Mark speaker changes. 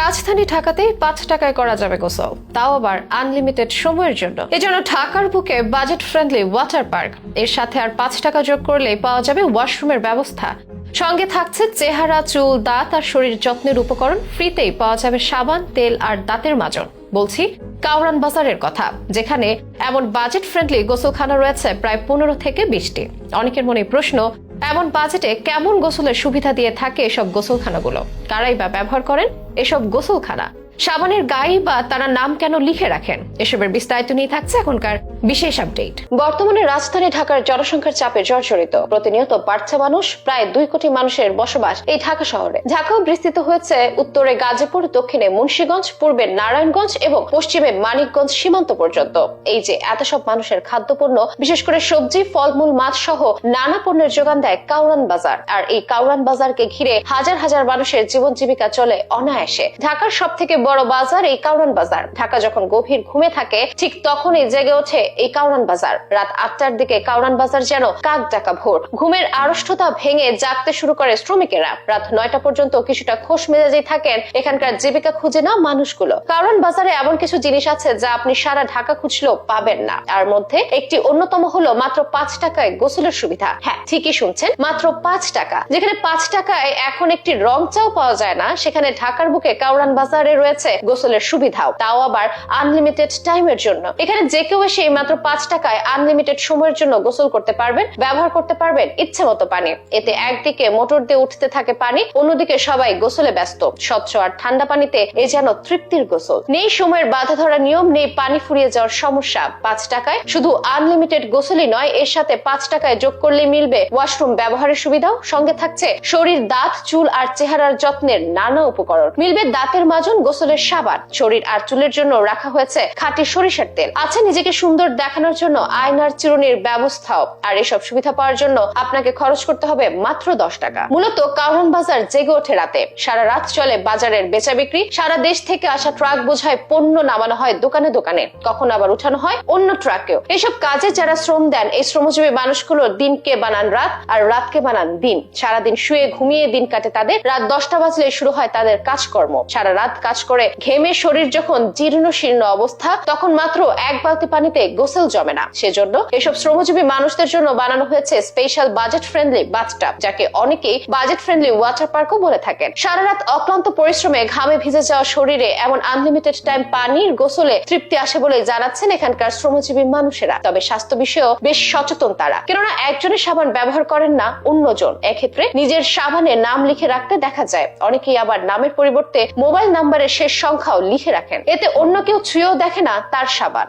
Speaker 1: রাজধানী ঢাকাতেই পাঁচ টাকায় করা যাবে গোসল। তাও আবার আনলিমিটেড সময়ের জন্য। এজন্য ঢাকার বুকে বাজেট ফ্রেন্ডলি ওয়াটার পার্ক। এর সাথে আর পাঁচ টাকা যোগ করলেই পাওয়া যাবে ওয়াশরুমের ব্যবস্থা। সঙ্গে থাকছে চেহারা, চুল, দাঁত আর শরীর যত্নের উপকরণ। ফ্রিতেই পাওয়া যাবে সাবান, তেল আর দাঁতের মাজন বলছি কাউরান বাজারের কথা, যেখানে এমন বাজেট ফ্রেন্ডলি গোসলখানা রয়েছে প্রায় পনেরো থেকে বিশটি। অনেকের মনে প্রশ্ন, এমন বাজেটে কেমন গোসলের সুবিধা দিয়ে থাকে এসব গোসলখানাগুলো? কারাই বা ব্যবহার করেন? এসব গোসলখানা। সাবানের গায়ে বা তারা নাম কেন লিখে রাখেন? এসবের বিস্তারিত নিয়ে থাকছে এখনকার বিশেষ আপডেট। বর্তমানে রাজধানী ঢাকার জনসংখ্যার চাপে জর্জরিত। প্রতিনিয়ত বাড়ছে মানুষ, প্রায় দুই কোটি মানুষের বসবাস এই ঢাকা শহরে। ঢাকাও বিস্তৃত হয়েছে উত্তরে গাজীপুর, দক্ষিণে মুন্সীগঞ্জ, পূর্বে নারায়ণগঞ্জ এবং পশ্চিমে মানিকগঞ্জ সীমান্ত পর্যন্ত। এই যে এত সব মানুষের খাদ্যপণ্য, বিশেষ করে সবজি, ফলমূল, মাছ সহ নানা পণ্যের যোগান দেয় কাউরান বাজার। আর এই কাউরান বাজারকে ঘিরে হাজার হাজার মানুষের জীবন জীবিকা চলে অনায়াসে। ঢাকার সব থেকে বড় বাজার এই কাউরান বাজার। ঢাকা যখন গভীর ঘুমে থাকে, ঠিক তখনই জেগে ওঠে এই কাউরান বাজার। রাত আটটার দিকে কাউরান বাজার যেন কাক ডাকা ভোর। ঘুমের আড়ষ্টতা ভেঙে জাগতে শুরু করে শ্রমিকেরা। রাত নয়টা পর্যন্ত কিছুটা খোশ মেজাজে থাকেন এখানকার জীবিকা খুঁজে না মানুষগুলো। বাজারে এমন কিছু জিনিস আছে যা আপনি সারা ঢাকা খুঁজলেও পাবেন না। তার মধ্যে একটি অন্যতম হলো মাত্র পাঁচ টাকায় গোসলের সুবিধা। হ্যাঁ ঠিকই শুনছেন, মাত্র পাঁচ টাকা। যেখানে পাঁচ টাকায় এখন একটি রং চাও পাওয়া যায় না, সেখানে ঢাকার বুকে কাউরান বাজারে রয়েছে গোসলের সুবিধাও। তাও আবার আনলিমিটেড টাইমের জন্য। এখানে যে কেউ এসে মাত্র পাঁচ টাকায় আনলিমিটেড সময়ের জন্য গোসল করতে পারবেন, ব্যবহার করতে পারবেন ইচ্ছে মতো পানি। এতে একদিকে মোটর দিয়ে উঠতে থাকে পানি, অন্যদিকে সবাই গোসলে ব্যস্ত। স্বচ্ছ আর ঠান্ডা পানিতে এ যেন তৃপ্তির গোসল। নেই সময়ের বাধা ধরা নিয়ম, নেই পানি ফুরিয়ে যাওয়ার সমস্যা। পাঁচ টাকায় শুধু আনলিমিটেড গোসলই নয়, এর সাথে পাঁচ টাকায় যোগ করলে মিলবে ওয়াশরুম ব্যবহারের সুবিধাও। সঙ্গে থাকছে শরীর, দাঁত, চুল আর চেহারার যত্নের নানা উপকরণ। মিলবে দাঁতের মাজন গোসলের সাবান। শরীর আর চুলের জন্য রাখা হয়েছে খাঁটি সরিষার তেল। আছে নিজেকে সুন্দর দেখানোর জন্য আয়নার চিরুনির ব্যবস্থাও। আর এসব সুবিধা পাওয়ার জন্য আপনাকে খরচ করতে হবে মাত্র দশ টাকা। মূলত কারণ বাজার জেগে ওঠে রাতে। সারা রাত চলে বাজারের বেচা বিক্রি। সারা দেশ থেকে আসা ট্রাক বোঝায় পণ্য নামানো হয় দোকানে দোকানে। কখন আবার উঠানো হয় অন্য ট্রাকেও। এসব কাজে যারা শ্রম দেন, এই শ্রমজীবী মানুষগুলো দিনকে বানান রাত আর রাতকে বানান দিন। সারাদিন শুয়ে ঘুমিয়ে দিন কাটে তাদের। রাত দশটা বাজলে শুরু হয় তাদের কাজকর্ম। সারা রাত কাজ করে ঘেমে শরীর যখন জীর্ণ শীর্ণ অবস্থা, তখন মাত্র এক বালতি পানিতে গোসল জমে না। সেজন্য এসব শ্রমজীবী মানুষদের জন্য বানানো হয়েছে স্পেশাল বাজেট ফ্রেন্ডলি বাথটাব যাকে অনেকেই বাজেট ফ্রেন্ডলি ওয়াটার পার্কও বলে থাকেন। সারা রাত অক্লান্ত পরিশ্রমে ঘামে ভিজে যাওয়া শরীরে এমন আনলিমিটেড টাইম পানির গোসলে তৃপ্তি আসে বলে জানাচ্ছেন এখানকার শ্রমজীবী মানুষেরা। তবে স্বাস্থ্য বিষয়েও বেশ সচেতন তারা। কেননা একজনের সাবান ব্যবহার করেন না, অন্যজন। এক্ষেত্রে নিজের সাবানে নাম লিখে রাখতে দেখা যায়। অনেকেই আবার নামের পরিবর্তে মোবাইল নাম্বারের শেষ সংখ্যাও লিখে রাখেন। এতে অন্য কেউ ছুঁয়েও দেখে না তার সাবান।